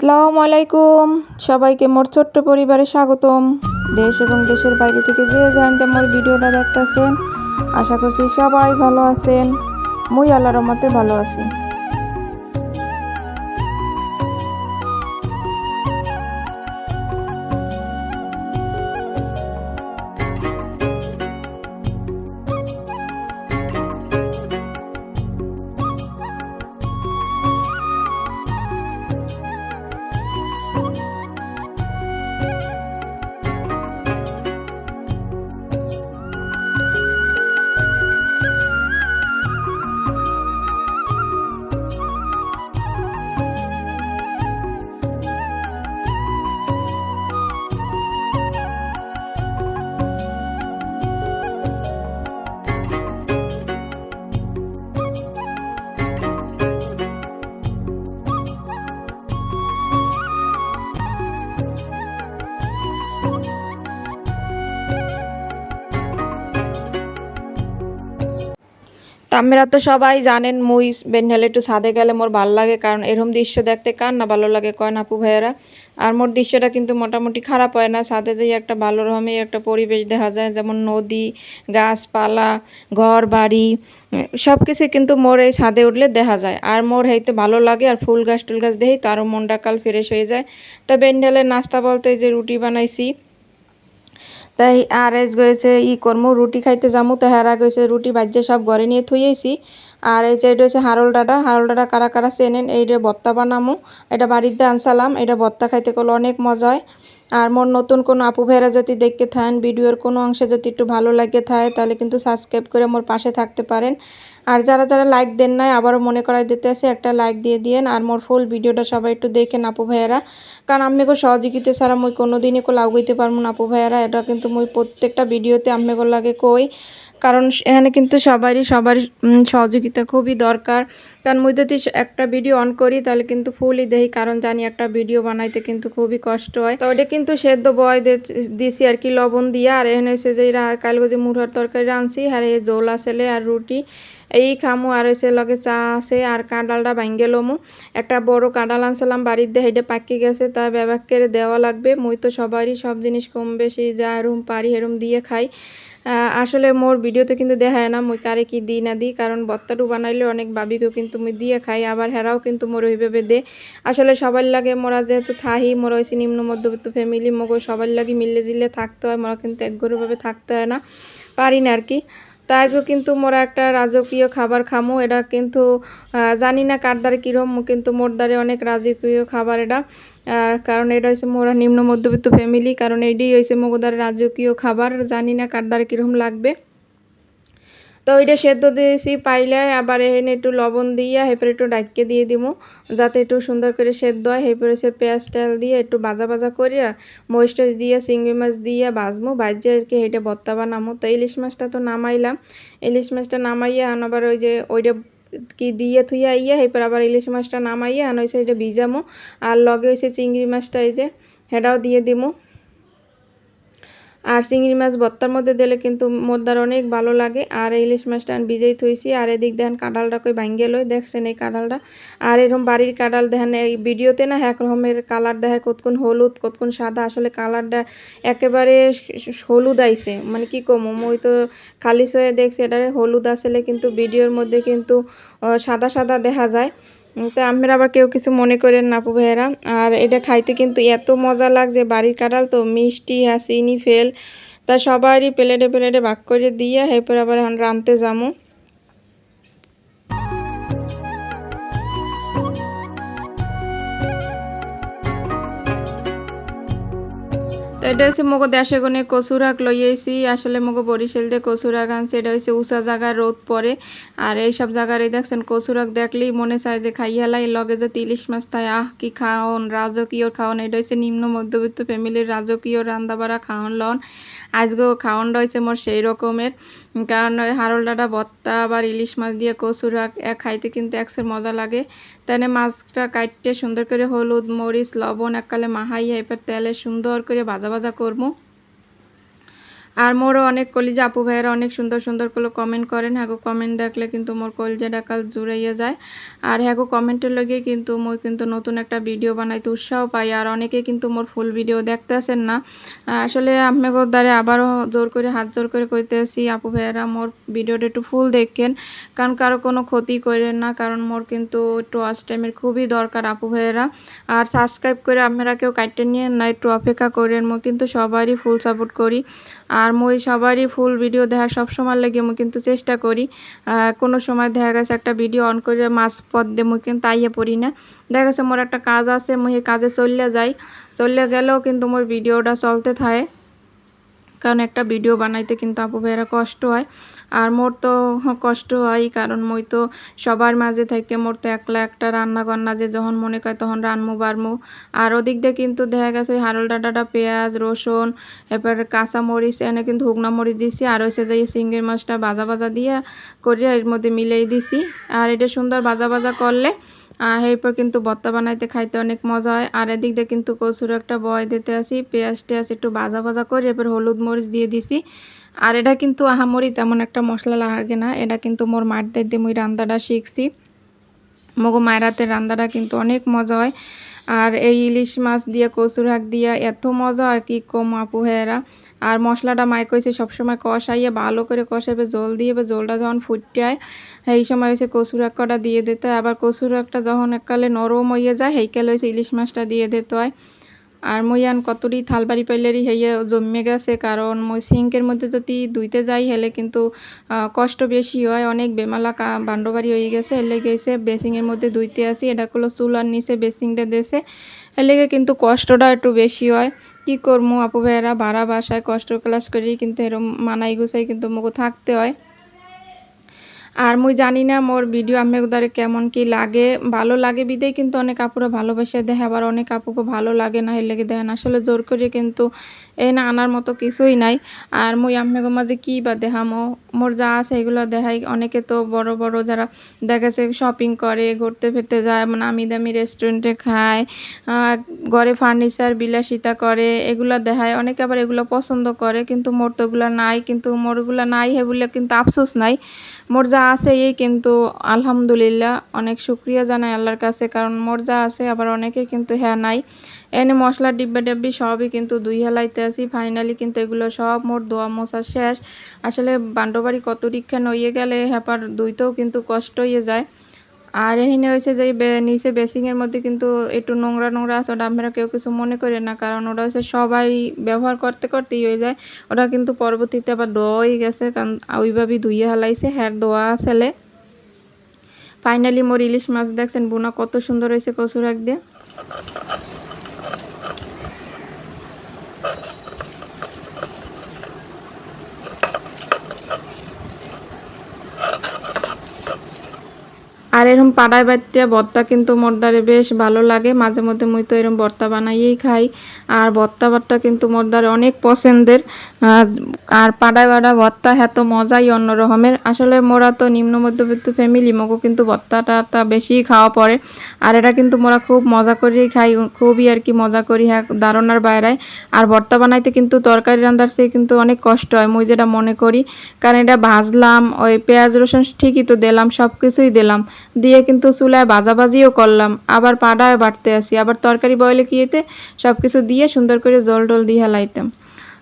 আসসালামু আলাইকুম। সবাইকে মোর ছোট্ট পরিবারে স্বাগতম। দেশ এবং দেশের বাইরে থেকে যে জানতে মোর ভিডিওটা দেখতেছেন, আশা করছি সবাই ভালো আছেন। মুই আল্লাহর মতে ভালো আছি। আপনারা তো সবাই জানেন মুই বেনহেলে একটু ছাদে গেলে মোর ভালো লাগে, কারণ এরকম দৃশ্য দেখতে কার না ভালো লাগে কয় না আপু ভাইয়েরা? আর মোর দৃশ্যটা কিন্তু মোটামুটি খারাপ হয় না, ছাদে যেই একটা ভালো রকমের একটা পরিবেশ দেখা যায়, যেমন নদী, গাছপালা ঘর বাড়ি সব কিছু কিন্তু মোর এই ছাদে উঠলে দেখা যায়। আর মোর হইতে ভালো লাগে, আর ফুল গাছ টুল গাছ দেখি তো আরও মনটা কাল ফ্রেশ হয়ে যায়। তো বেনহেলের নাস্তা বলতে যে রুটি বানাইছি তাই আর এস গেছে ই করমু, রুটি খাইতে যামু। তো হেরা গেছে রুটি, বাজ্যে সব ঘরে নিয়ে থুইয়েছি আর এই এটা হচ্ছে হারল ডাটা হারল ডাটা কারা কারা চেনেন এইটা বত্তা বানামু। এটা বাড়িতে আনসালাম। এটা বত্তা খাইতে করলে অনেক মজা হয়। আর মোর নতুন কোনো আপু ভাইরা যদি দেখতে থাকেন ভিডিওর কোনো অংশে যদি একটু ভালো লাগে থাকে তাহলে কিন্তু সাবস্ক্রাইব করে মোর পাশে থাকতে পারেন। আর যারা যারা লাইক দেন নাই, আবারও মনে করাই দিতে আছে একটা লাইক দিয়ে দিয়েন আর মোর ফুল ভিডিওটা সবাই একটু দেখেন আপু ভাইয়েরা। কারণ আমি কো সহযোগিতা ছাড়া মুই কোনো দিনই কো লাগাইতে পারব না আপু ভাইয়েরা, এটা কিন্তু মুই প্রত্যেকটা ভিডিওতে আমি লাগে কই। কারণ এখানে কিন্তু সবারই, সবার সহযোগিতা খুবই দরকার। কারণ মুই যদি একটা ভিডিও অন করি, তাহলে কিন্তু ফুলই দেই কারণ জানি একটা ভিডিও বানাইতে কিন্তু খুবই কষ্ট হয়। তো ওটা কিন্তু সেদ্ধ বয় দিছি আর কি লবণ দিয়া, আর এখানে হচ্ছে যে কালগজি মুঠার তরকারি রাঁধছি, আর এই জোল আসলে আর রুটি। এই খামু আর হচ্ছে লগে চা আছে আর কাঁডালটা ভাঙ্গে লমু। একটা বড় কাঁডাল আনছিলাম, বাড়ির দিয়ে হেঁটে পাকি গেছে, তা ব্যবহার করে দেওয়া লাগবে। মুই তো সবারই সব জিনিস কম বেশি যা এরম পারি এরম দিয়ে খাই। আসলে মোর ভিডিওতে কিন্তু দেখায় না মুই কারে কি দিই না দিই, কারণ বত্তাটু বানাইলে অনেক বাবিকেও কিন্তু মুই দিয়ে খাই, আবার হেরাও কিন্তু মোর ওইভাবে দে। আসলে সবার লাগে মোরা যেহেতু থাহি, মোরা হয়েছে নিম্ন মধ্যবিত্ত ফ্যামিলি মগো সবার লাগে মিলে জিলে থাকতে হয়, মোরা কিন্তু একঘরভাবে থাকতে হয় না। পারি না আর কি। তাই যে কিন্তু মোরা একটা রাজকীয় খাবার খামু, এটা কিন্তু জানি না কার দ্বারে কীরকম কিন্তু মোর দ্বারে অনেক রাজকীয় খাবার এটা। কারণ এটা হচ্ছে মোরা নিম্ন মধ্যবিত্ত ফ্যামিলি কারণ এইটাই হয়েছে মগদারে রাজকীয় খাবার, জানি না কার দ্বারা কীরকম লাগবে। তো ওইটা সেদ্ধ দিয়েছি, পাইলে আবার এখানে একটু লবণ দিয়ে হেপরে একটু ডাইকে দিয়ে দিব যাতে একটু সুন্দর করে সেদ্ধ হয়, হেপরে সে পেঁয়াজ তেল দিয়ে একটু বাজা বাজা করিয়া মরিচ টরিচ দিয়ে, চিংড়ি মাছ দিয়ে ভাজমু। ভাজে আর কি হেঁটে বত্তা বানামু। তো ইলিশ মাছটা তো নামাইলাম। ইলিশ মাছটা নামাইয়া আবার ওই যে ওইটা কি দিয়ে থুইয়া ইয়া এরপর আবার ইলিশ মাছটা নামাইয়া আন ওই সাইডে ভিজামো। আর লগে হয়েছে চিংড়ি মাছটা এই যে হেটাও দিয়ে দিমু। আর চিংড়ি মাছ ভর্তার মধ্যে দিলে কিন্তু মোদ্দার অনেক ভালো লাগে। আর ইলিশ মাছটা আমি ভিজেই থইছি। আর এদিক দেখেন কাঁঠালটা কই ভাঙ্গে লই। দেখছেন এই কাঁঠালটা? আর এরকম বাড়ির কাঁঠাল দেখেন, এই ভিডিওতে না এক রকমের কালার দেখায় কতক্ষণ হলুদ, কতক্ষণ সাদা। আসলে কালারটা একেবারে হলুদ আইছে। মানে কি কমো? মই তো খালি সয়ে দেখছি এটা হলুদ আসলে কিন্তু ভিডিওর মধ্যে কিন্তু সাদা সাদা দেখা যায়। তো আমরা আবার কেউ কিছু মনে করেন না আপু ভাইয়েরা। আর এটা খাইতে কিন্তু এত মজা লাগছে, বাড়ির কাঁঠাল তো মিষ্টি আর চিনি ফেল। তা সবারই প্লেটে প্লেটে ভাগ করে দিয়ে, এরপর আবার এখন রাঁধতে যাব। এটা হচ্ছে মগো দেশে গনে কচুরাক লইয়েছি আসলে মগো বরিশাল দিয়ে কচুরাক আনছে, এটা হচ্ছে উঁচা জায়গায় রোদ পড়ে আর এই সব জায়গার এই দেখছেন কচুরাক দেখলেই মনে চায় যে খাইয়ালাই লগে যে তিলিশ মাছ তাই, আহ, কি খাওন, রাজকীয় খাওন। এটা হচ্ছে নিম্ন মধ্যবিত্ত ফ্যামিলির রাজকীয় রান্দাবাড়া খাওন লন। আজকেও খাওয়ানটা হয়েছে মোর সেই রকমের। কারণ ওই হারল ডাটা ভর্তা আবার ইলিশ মাছ দিয়ে কচুরাক খাইতে কিন্তু একসের মজা লাগে। তাই মাছটা কাটতে সুন্দর করে হলুদ, মরিচ, লবণ, এককালে মাহাইয়া এবার তেলে সুন্দর করে ভাজা ভাজা করব আর মোরও অনেক কলিজা, আপু ভাইয়েরা অনেক সুন্দর সুন্দর করে কমেন্ট করেন। হ্যাগো কমেন্ট দেখলে কিন্তু মোর কলিজাটা ডাকাল জুড়াইয়া যায়। আর হ্যাগো কমেন্টের লগে কিন্তু মই কিন্তু নতুন একটা ভিডিও বানাইতে উৎসাহ পাই। আর অনেকে কিন্তু মোর ফুল ভিডিও দেখতে আসেন না। আসলে আপনাকে দ্বারে আবারও জোর করে, হাত জোর করে কইতে আসি, আপু ভাইয়েরা মোর ভিডিওটা একটু ফুল দেখেন। কারণ কারও কোনো ক্ষতি করেন না, কারণ মোর কিন্তু একটু ওয়াচ টাইমের খুবই দরকার, আপু ভাইয়েরা। আর সাবস্ক্রাইব করে আপনারা কেউ কাটতে নিয়ে না, একটু অপেক্ষা করেন। মই কিন্তু সবারই ফুল সাপোর্ট করি। আর মই সবারই ফুল ভিডিও দেখার সবসময় লাগে, মই কিন্তু চেষ্টা করি। কোনো সময় দেখা গেছে একটা ভিডিও অন করে মাছ পথ দিয়ে মই কিন্তু আইয়ে পড়ি না। দেখা গেছে মোর একটা কাজ আছে, মই কাজে চললে যাই। চললে গেলেও কিন্তু মোর ভিডিওটা চলতে থাকে। কারণ একটা ভিডিও বানাইতে কিন্তু আপু ভাইয়েরা কষ্ট হয়। আর মোর তো কষ্ট হয়, কারণ মই তো সবার মাঝে থেকে মোর তো একলা একটা রান্না বান্না যে যখন মনে করে তখন রানমু বাড়মু আর ওদিক দিয়ে কিন্তু দেখা গেছে ওই হারল ডাটাটা পেঁয়াজ, রসুন এবার কাঁচা মরিচ, এনে কিন্তু হুগনা মরিচ দিছি আর হচ্ছে যে চিংড়ি মাছটা বাজা ভাজা দিয়ে করিয়া এর মধ্যে মিলাই দিছি। আর এটা সুন্দর বাজা বাজা করলে এরপর কিন্তু ভর্তা বানাইতে খাইতে অনেক মজা হয়। আর এদিক দিয়ে কিন্তু কচুর একটা বয় দিতে আসি, পেঁয়াজ টেয়াজ একটু ভাজা ভাজা করে, এরপর হলুদ মরিচ দিয়ে দিছি। আর এটা কিন্তু আহামরি তেমন একটা মশলা লাগে না, এটা কিন্তু মোর মাঠদের দিয়ে মুই রান্নাটা শিখছি। মগো মায়ের হাতের রান্নাটা কিন্তু অনেক মজা হয়। আর এই ইলিশ মাছ দিয়ে, কচুর হাক দিয়া এত মজা, আর কি কম আপু ভাইয়েরা। আর মশলাটা মাই কইছে সবসময় কষাইয়ে, ভালো করে কষাবে জল দিয়ে বা জলটা যখন ফুটায় এই সময় হয়েছে কচুর হাঁকটা কটা দিয়ে দিতে আবার কচুর হাঁকটা যখন এককালে নরম হয়ে যায়, সেইকালে হয়েছে ইলিশ মাছটা দিয়ে দিতে হয়। আর মই আন কতটি থালবাড়ি পাইলেরই হেয়ে জমে গেছে। কারণ মই সিঙ্কের মধ্যে যদি ধুইতে যাই হেলে কিন্তু কষ্ট বেশি হয়, অনেক বেমালা বান্ডবাড়ি হয়ে গেছে। এর এসে বেসিংয়ের মধ্যে ধুইতে আসি এটা করল চুলার নিচে বেসিংটা দেশে এর লেগে কিন্তু কষ্টটা একটু বেশি হয়। কি করব আপু ভাইয়েরা ভাড়া বাসায় কষ্ট ক্লাস করি, কিন্তু এরম মানাই গুছাই কিন্তু মোকে থাকতে হয়। আর মুই জানি না মোর ভিডিও আমি দ্বারে কেমন কি লাগে। ভালো লাগে বিদেই কিন্তু অনেক আপুরা ভালোবাসে। দেয় আবার অনেক আপুকে ভালো লাগে না, এর লেগে না। আসলে জোর করে কিন্তু এই না আনার মতো কিছুই নাই। আর মুই আম্মেগো মাঝে কি বা দেখামো? মোর যা আছে এগুলো দেখাই। অনেকে তো বড় বড় যারা দেখাছে শপিং করে, ঘুরতে ফিরতে যায়। নামি দামি রেস্টুরেন্টে খায় ঘরে ফার্নিচার বিলাসিতা করে, এগুলো দেখায় অনেকে আবার এগুলো পছন্দ করে, কিন্তু মোর তো ওগুলো নাই। কিন্তু মোর ওগুলো নাই হে বলে কিন্তু আফসোস নাই। মোর যা আছে এই কিন্তু আলহামদুলিল্লাহ। অনেক শুক্রিয়া জানাই আল্লাহর কাছে। কারণ মোর যা আছে আবার অনেকে কিন্তু হ্যাঁ নাই। এনে মশলা ডিব্বা ডাব্বি সবই কিন্তু দুই হেলাইতে আসি ফাইনালি কিন্তু এগুলো সব মোর দোয়া মোছা শেষ। আসলে বান্ডবাড়ি কত দীক্ষা নইয়ে গেলে হ্যাপার দুইতেও কিন্তু কষ্ট হয়ে যায়। আর এখানে হয়েছে যে নিচে বেসিংয়ের মধ্যে কিন্তু একটু নোংরা নোংরা আছে, ওটা আমরা কেউ কিছু মনে করে না, কারণ ওটা হচ্ছে সবাই ব্যবহার করতে করতেই হয়ে যায়। ওটা কিন্তু পরবর্তীতে আবার ধোয়াই গেছে, কারণ ওইভাবেই ধুইয়ে হালাইছে হ্যার ধোয়া আসলে ফাইনালি মোর ইলিশ মাছ দেখছেন, বোনা কত সুন্দর হয়েছে কচুর এক দিয়ে। এরকম পাড়ায় বাড়িতে ভর্তা কিন্তু মোর দ্বারে বেশ ভালো লাগে। মাঝে মধ্যে মুই তো এরকম ভর্তা বানাইয়েই খাই। আর ভর্তা ভর্তা কিন্তু মোর দ্বারে অনেক পছন্দের। আর পাড়ায় বাড়া ভর্তা এত মজাই অন্য রকমের আসলে মোরা তো নিম্ন মধ্যবিত্ত ফ্যামিলি মোগো কিন্তু ভর্তাটা বেশি খাওয়া পড়ে। আর এটা কিন্তু মোরা খুব মজা করেই খাই, খুবই আর কি মজা করি হ্যাঁ ধারণার বাইরায় আর ভর্তা বানাইতে কিন্তু তরকারি রান্নার চেয়ে কিন্তু অনেক কষ্ট হয়, মুই যেটা মনে করি। কারণ এটা ভাজলাম, ওই পেঁয়াজ রসুন ঠিকই তো দিলাম সব কিছুই দিলাম। দিয়ে কিন্তু চুলায় ভাজাভাজিও করলাম। আবার পাড়ায় বাড়তে আসি। আবার তরকারি বয়লে কিয়েতে সব কিছু দিয়ে সুন্দর করে জল টল দিয়ে হেলাইতাম।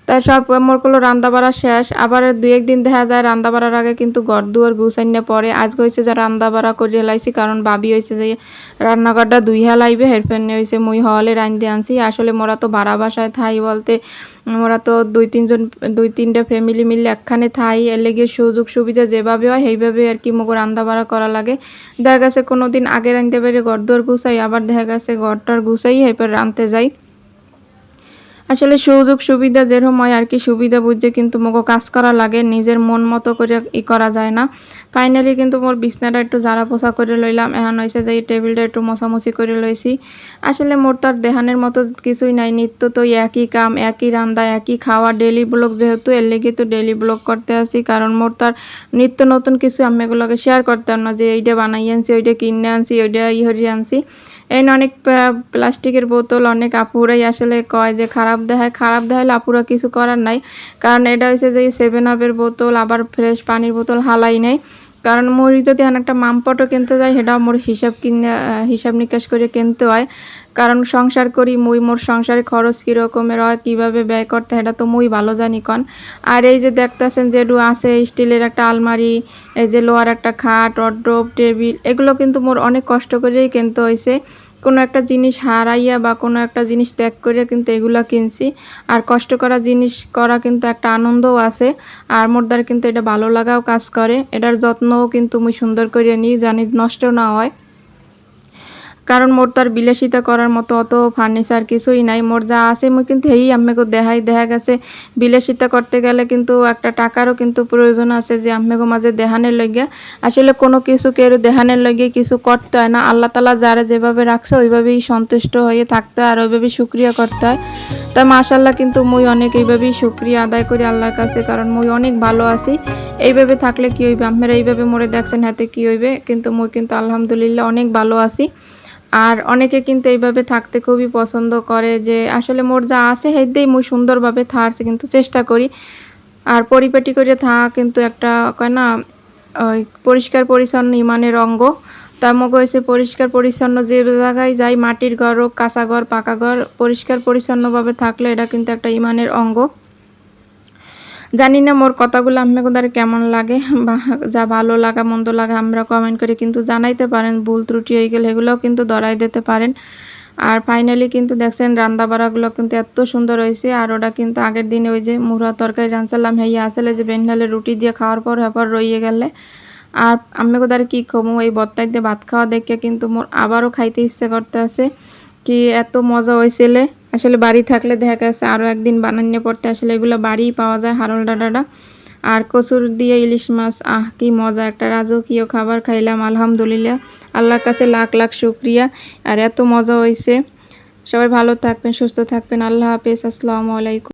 তাই সব মোর কোনো রান্না বাড়া শেষ। আবার দুই একদিন দেখা যায় রান্না বাড়ার আগে কিন্তু ঘর দুয়ার গুছাইনে পরে আজকে হয়েছে যে রান্না বাড়া করে হেলাইছি কারণ বাবি হয়েছে যে রান্নাঘরটা দুই হেলাইবে হেরফেনে হয়েছে মুই হলে রান্ধতে আনছি। আসলে মোরা তো ভাড়া বাসায় থাই বলতে, মোরা তো দুই তিনজন, দুই তিনটা ফ্যামিলি মিলে একখানে থাই। এর লেগে সুযোগ সুবিধা যেভাবে হয়, সেইভাবে আর কি মোকে রান্না বাড়া করা লাগে। দেখা গেছে কোনো দিন আগে রাঁধতে পারি ঘর দুয়ার গুছাই, আবার দেখা গেছে ঘরটার গুছাই, এরপর রাঁধতে যাই। আসলে সুযোগ সুবিধা যেরকম হয় আর কি, সুবিধা বুঝে কিন্তু মোকে কাজ করা লাগে, নিজের মন মতো করে ই করা যায় না। ফাইনালি কিন্তু মোর বিছনাটা একটু ঝাড়া পোছা করে লইলাম, এখন হয়েছে যে এই টেবিলটা একটু মশামশি করে লইছি। আসলে মোর তো আর দেহানের মতো কিছুই নাই, নিত্য তো একই কাম, একই রান্না একই খাওয়া ডেলি ব্লগ যেহেতু, এর লেগে তো ডেলি ব্লগ করতে আসি, কারণ মোর তো আর নিত্য নতুন কিছু আমি এগুলোকে শেয়ার করতাম না, যে এইটা বানাই আনছি, ওইটা কিনে আনছি, ওইটা ই হরি আনছি। এই অনেক প্লাস্টিকের বোতল, অনেক আপুরাই আসলে কয় যে খারাপ খারাপ দেখায়, খারাপ দেখাইলে আপুরা কিছু করার নাই। কারণ এটা হয়েছে যে সেভেন আপের বোতল, আবার ফ্রেশ পানির বোতল হালাই নেই। কারণ মুড়ি যদি একটা মামপটও কিনতে যাই সেটাও মোর হিসাব কিনে হিসাব নিকাশ করে কিনতে হয়। কারণ সংসার করি মুই, মোর সংসারে খরচ কীরকমের হয়, কীভাবে ব্যয় করতে এটা তো মুই ভালো জানি কন। আর এই যে দেখতেছেন যে ডু আছে স্টিলের একটা আলমারি, এই যে লোহার একটা খাট অড্রপ টেবিল এগুলো কিন্তু মোর অনেক কষ্ট করেই কিনতে হয়েছে কোনো একটা জিনিস হারাইয়া বা কোনো একটা জিনিস ত্যাগ করিয়া কিন্তু এগুলো কিনছি। আর কষ্ট করা জিনিস করা কিন্তু একটা আনন্দও আছে। আর মোরদার কিন্তু এটা ভালো লাগাও কাজ করে। এটার যত্নও কিন্তু মুই সুন্দর করিয়া নিই, জানি নষ্ট না হয়। কারণ মোর তো আর বিলাসিতা করার মতো অত ফার্নিচার কিছুই নাই। মোর যা আছে মুই কিন্তু এই আম্মেকে দেখাই দেখা গেছে। বিলাসিতা করতে গেলে কিন্তু একটা টাকারও কিন্তু প্রয়োজন আছে যে আম্মেকে মাঝে দেহানের লগে আসলে কোনো কিছু কেউ দেহানের লগে কিছু করতে হয় না। আল্লাহ তালা যারা যেভাবে রাখছে ওইভাবেই সন্তুষ্ট হয়ে থাকতে হয় আর ওইভাবেই শুক্রিয়া করতে হয়। তাই মাশাল্লাহ কিন্তু মুই অনেক এইভাবেই শুক্রিয়া আদায় করি আল্লাহর কাছে কারণ মুই অনেক ভালো আছি। এইভাবে থাকলে কি হইবে? আপনারা এইভাবে মরে দেখছেন, হাতে কি হইবে? কিন্তু মুই কিন্তু আলহামদুলিল্লাহ অনেক ভালো আছি। আর অনেকে কিন্তু এইভাবে থাকতে খুবই পছন্দ করে যে আসলে মোর যা আছে হেদেই মুই সুন্দরভাবে থাকছে কিন্তু চেষ্টা করি। আর পরিপাটি করে থাকা কিন্তু একটা কয় না, ওই পরিষ্কার পরিচ্ছন্ন ইমানের অঙ্গ। তার মগ হয়েছে পরিষ্কার পরিচ্ছন্ন যে জায়গায় যাই, মাটির ঘর হোক, কাঁচা ঘর, পাকা ঘর, পরিষ্কার পরিচ্ছন্নভাবে থাকলে এটা কিন্তু একটা ইমানের অঙ্গ। জানি না মোর কথাগুলো আপনাদের কেমন লাগে, বা যা ভালো লাগা, মন্দ লাগা আমরা কমেন্ট করে কিন্তু জানাইতে পারেন, ভুল ত্রুটি হয়ে গেলে এগুলোও কিন্তু ধরাই দিতে পারেন। আর ফাইনালি কিন্তু দেখছেন রান্না বাড়াগুলো কিন্তু এত সুন্দর হয়েছে, আর ওটা কিন্তু আগের দিনে ওই যে মুড়া তরকারি রান্নালাম হেয়ে আসলে যে বেনহালে রুটি দিয়ে খাওয়ার পর হেপর রইয়ে গেলে। আর আমি কোথায় কী কমু, এই বত্তাই দিয়ে ভাত খাওয়া দেখে কিন্তু মোর আবারও খাইতে ইচ্ছে করতে আছে কি এত মজা হয়েছিলে? আসলে বাড়ি থাকলে দেখা গেছে আরও একদিন বানানিয়ে পড়তে আসলে এগুলো বাড়িই পাওয়া যায় হারল ডাডাটা আর কচুর দিয়ে ইলিশ মাছ, আহ, কি মজা একটা রাজকীয় খাবার খাইলাম, আলহামদুলিল্লাহ। আল্লাহর কাছে লাখ লাখ শুক্রিয়া। আর এত মজা হয়েছে। সবাই ভালো থাকবেন, সুস্থ থাকবেন। আল্লাহ হাফেজ, আসসালামু আলাইকুম।